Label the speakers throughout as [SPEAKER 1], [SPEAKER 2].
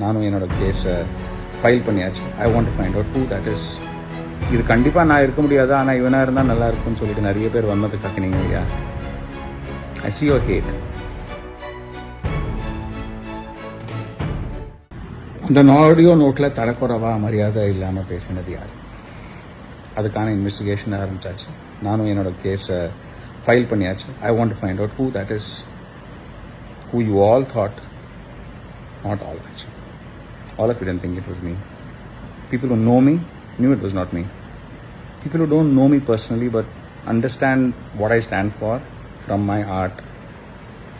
[SPEAKER 1] நானும் என்னோடய கேஸை ஃபைல் பண்ணியாச்சு. I want to find out who that is இது கண்டிப்பாக நான் இருக்க முடியாது? ஆனால் இவனாக இருந்தால் நல்லா இருக்கும்னு சொல்லிட்டு நிறைய பேர் வந்தது கக்கினீங்க இல்லையா? ஐ சி யோர் ஹேட் அந்த ஆடியோ நோட்டில் தரக்குறவா மரியாதை இல்லாமல் பேசினது யார்? அதுக்கான இன்வெஸ்டிகேஷன் ஆரம்பிச்சாச்சு. நானும் என்னோடய கேஸை ஃபைல் பண்ணியாச்சு. I want to find out who that is who you all thought not all actually All of you didn't think it was me. People who know me knew it was not me. People who don't know me personally but understand what I stand for from my art,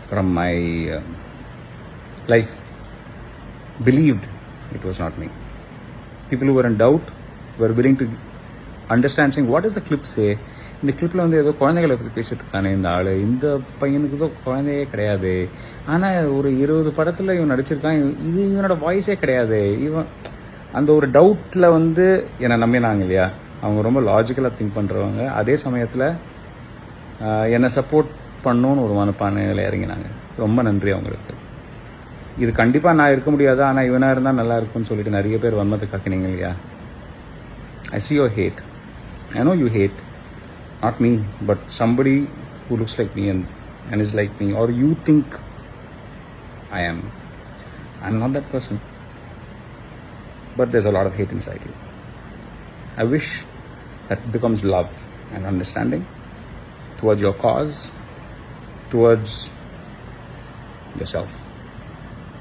[SPEAKER 1] from my uh, life, believed it was not me. People who were in doubt were willing to understand, saying, What does the clip say? இந்த கிளிப்பில் வந்து ஏதோ குழந்தைகளை பற்றி பேசிட்டு இருக்கானே இந்த ஆள். இந்த பையனுக்கு ஏதோ குழந்தையே கிடையாது. ஆனால் ஒரு இருபது படத்தில் இவன் நடிச்சிருக்கான். இது இவனோட வாய்ஸே கிடையாது. இவன் அந்த ஒரு டவுட்டில் வந்து என்னை நம்பினாங்க இல்லையா? அவங்க ரொம்ப லாஜிக்கலாக திங்க் பண்ணுறவங்க அதே சமயத்தில் என்னை சப்போர்ட் பண்ணணும்னு ஒரு மனப்பானையில் இறங்கினாங்க. ரொம்ப நன்றி அவங்களுக்கு. இது கண்டிப்பாக நான் இருக்க முடியாது? ஆனால் இவனாக இருந்தால் நல்லா இருக்கும்னு சொல்லிட்டு நிறைய பேர் வன்மத்தை காக்கினீங்க இல்லையா? I see your hate I know you hate Not me but somebody who looks like me and, and is like me or you think I am. I'm not that person. But there's a lot of hate inside you. I wish that becomes love and understanding towards your cause, towards yourself.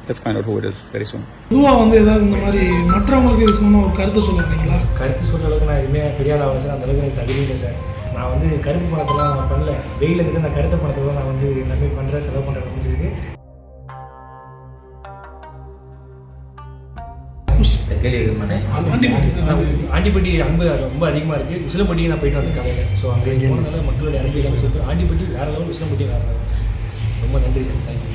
[SPEAKER 1] Let's find out who it is very soon.
[SPEAKER 2] பொதுவாக வந்து ஏதாவது இந்த மாதிரி மற்றவங்களுக்கு இது சம்மந்தமாக ஒரு கருத்து சொல்ல வரீங்களா
[SPEAKER 3] கருத்து சொல்ற அளவுக்கு நான் எதுவுமே பெரிய ஆள் ஆகல சார் அந்த அளவுக்கு எனக்கு தகுதி இல்லை சார் நான் வந்து கருப்பு பணத்தெல்லாம் நான் பண்ணல. வெயில் இருக்கு நான் கருத்த பணத்தை தான் நான் வந்து நன்மை பண்ணுறேன் செலவு பண்ணுறேன் முடிஞ்சிருக்கு
[SPEAKER 2] ஆண்டிப்பட்டி
[SPEAKER 3] அன்பு ரொம்ப அதிகமாக இருக்குது விசிலப்பட்டி நான் போயிட்டு வந்தேன் காலையில். ஸோ அங்கே போனதால மக்களுடைய அரசியல் அமைச்சு ஆண்டிப்பட்டி வேற லெவல் விசிலப்பட்டி வேற level. ரொம்ப நன்றி சார். தேங்க்யூ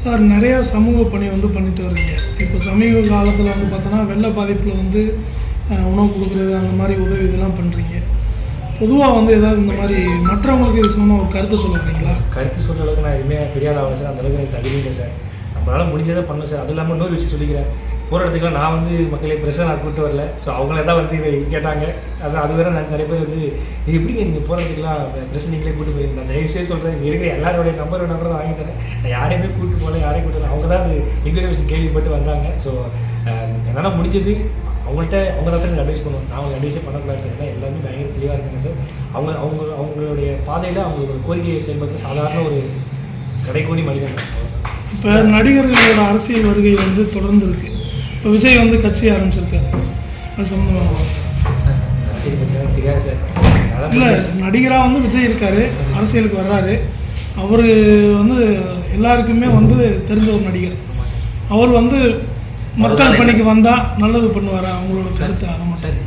[SPEAKER 2] சார் நிறையா சமூக பணி வந்து பண்ணிட்டு வரீங்க இப்போ சமீப காலத்தில் வந்து பார்த்தோன்னா வெள்ள பாதிப்பில் வந்து உணவு கொடுக்குறது அந்த மாதிரி உதவி இதெல்லாம் பண்ணுறீங்க பொதுவாக வந்து ஏதாவது இந்த மாதிரி மற்றவங்களுக்கு இது சம்மந்தமாக ஒரு கருத்து சொல்ல வரீங்களா?
[SPEAKER 3] கருத்து சொல்கிற அளவுக்கு நான் எதுவுமே பெரிய ஆள் ஆகல சார் அந்த அளவுக்கு எனக்கு தகுதி இல்லை சார். நம்மளால் முடிஞ்சதை பண்ணணும் சார். அது இல்லாமல் இன்னொரு விஷயம் சொல்லிக்கிறேன். போகிற இடத்துக்குலாம் நான் வந்து மக்களை பிரச்சனை நான் கூப்பிட்டு வரல. ஸோ அவங்கள தான் வந்து இதை கேட்டாங்க. அது அது வேற நான் நிறைய பேர் வந்து இது எப்படிங்க நீங்கள் போகிற இடத்துக்குலாம் பிரச்சனை நீங்களே கூப்பிட்டு போயிருந்தேன் நான் தயவு செய்து சொல்கிறேன் இங்கே இருக்கிற எல்லாரோடைய நம்பர் நம்பர் தான் வாங்கி தரேன். நான் யாரையுமே கூப்பிட்டு போகல யாரையும் கூப்பிட்டு வரல. அவங்க தான் அது இன்ஃபர்மேஷன் கேள்விப்பட்டு வந்தாங்க. ஸோ என்னால் முடிஞ்சது அவங்கள்ட்ட அவங்க தான் சார் அட்வைஸ் பண்ணுவோம் நான் அவங்க அட்வைஸே பண்ணக்கூடாது சார் ஏன்னா எல்லாமே பயங்கர தெளிவாக இருக்காங்க சார் அவங்க அவங்க அவங்களுடைய பாதையில் அவங்களோட கோரிக்கையை செயல்படுத்த சாதாரண ஒரு கடைக்கோடி மனிதன்.
[SPEAKER 2] இப்போ நடிகர்களோட அரசியல் வருகை வந்து தொடர்ந்து இருக்கு. இப்போ விஜய் வந்து கட்சி ஆரம்பிச்சிருக்காரு. அது சம்மந்தமாக இல்லை நடிகராக வந்து விஜய் இருக்காரு அரசியலுக்கு வர்றாரு. அவர் வந்து எல்லாருக்குமே வந்து தெரிஞ்ச ஒரு நடிகர். அவர் வந்து மக்கள் பணிக்கு வந்தால் நல்லது பண்ணுவாரா? அவங்களோட கருத்து அதை மட்டும்
[SPEAKER 3] சார்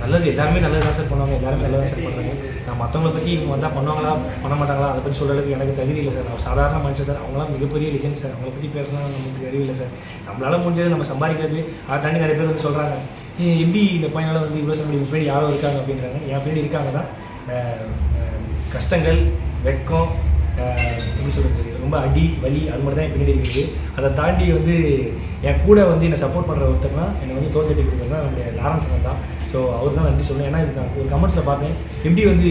[SPEAKER 3] நல்லது. எல்லாருமே நல்லது தான் சார் பண்ணுவாங்க. எல்லாரும் நல்லது தான் சார் பண்ணுறாங்க நான் மற்றவங்கள பற்றி இவங்க வந்தால் பண்ணுவாங்களா? பண்ண மாட்டாங்களா? அதை பற்றி சொல்கிறதுக்கு எனக்கு தகுதி இல்லை சார் நான் சாதாரண மனுஷன் சார் அவங்களாம் மிகப்பெரிய லிஜெண்ட் சார் அவங்கள பற்றி பேசினா நமக்கு இல்லை சார் நம்மளால முடிஞ்சது நம்ம சம்பாதிக்கிறது. அதை தாண்டி நிறைய பேர் வந்து சொல்கிறாங்க எப்படி இந்த பையனால் வந்து இவ்வளோ சம்பளம் பின்னாடி யாரோ இருக்காங்க? அப்படின்றாங்க. என் பின்னாடி இருக்காங்க தான் கஷ்டங்கள் வெட்கம் எப்படி சொல்கிறது ரொம்ப அடி வலி அது மட்டும் தான் பின்னாடி இருக்குது. அதை தாண்டி வந்து என் கூட வந்து என்னை சப்போர்ட் பண்ணுற ஒருத்தர்னா என்னை வந்து தோல்தட்டி கொடுக்குறது தான் நம்முடைய லாரன்ஸ் தான் ஸோ அவர் தான் நன்றி சொல்லுவேன் ஏன்னா இது நான் ஒரு கமெண்ட்ஸில் பார்த்தேன். எப்படி வந்து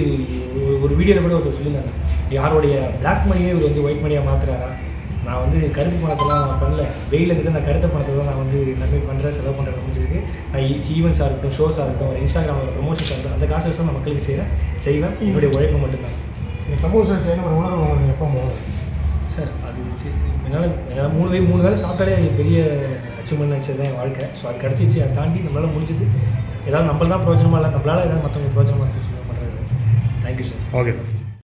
[SPEAKER 3] ஒரு- ஒரு வீடியோவில் கூட ஒருத்தர் சொல்லியிருந்தாங்க. யாருடைய பிளாக் மணியே இவர் வந்து ஒயிட் மணியாக மாற்றுறாரா நான் வந்து கருப்பு பணத்தெல்லாம் நான் பண்ணல. வெயில் இருக்கு நான் கருத்த பணத்தை தான் நான் வந்து நன்மை பண்ணுறேன் செலவு பண்ணுறேன் முடிஞ்சிருக்கு நான் e-, ஈவெண்ட்ஸாக இருக்கட்டும் ஷோஸாக இருக்கட்டும் இன்ஸ்டாகிராமில் ப்ரொமோஷன்ஸாக இருக்கட்டும் அந்த காசு வச்சு நான் மக்களுக்கு செய்கிறேன் செய்வேன். என்னுடைய உழைப்பு மட்டும்தான்.
[SPEAKER 4] இந்த சமூக சேவை செய்யணும் ஒரு உணர்வு உங்களுக்கு எப்போ போகுது
[SPEAKER 3] சார் அது வச்சு என்னால் என்னால் மூணு வே மூணு வேளை சாப்பிட்டாலே அது பெரிய அச்சீவ்மெண்ட் நினச்சது தான் என் வாழ்க்கை. ஸோ அது கிடச்சிச்சு. அதை தாண்டி நம்மளால் முடிஞ்சது. ஏதாவது நம்மள தான் பிரயோஜனமாக இல்லை நம்மளால் ஏதாவது மற்றவங்களுக்கு பிரயோஜனமாக சொல்லி பண்ணுறது தேங்க்யூ சார்
[SPEAKER 1] Okay, sir.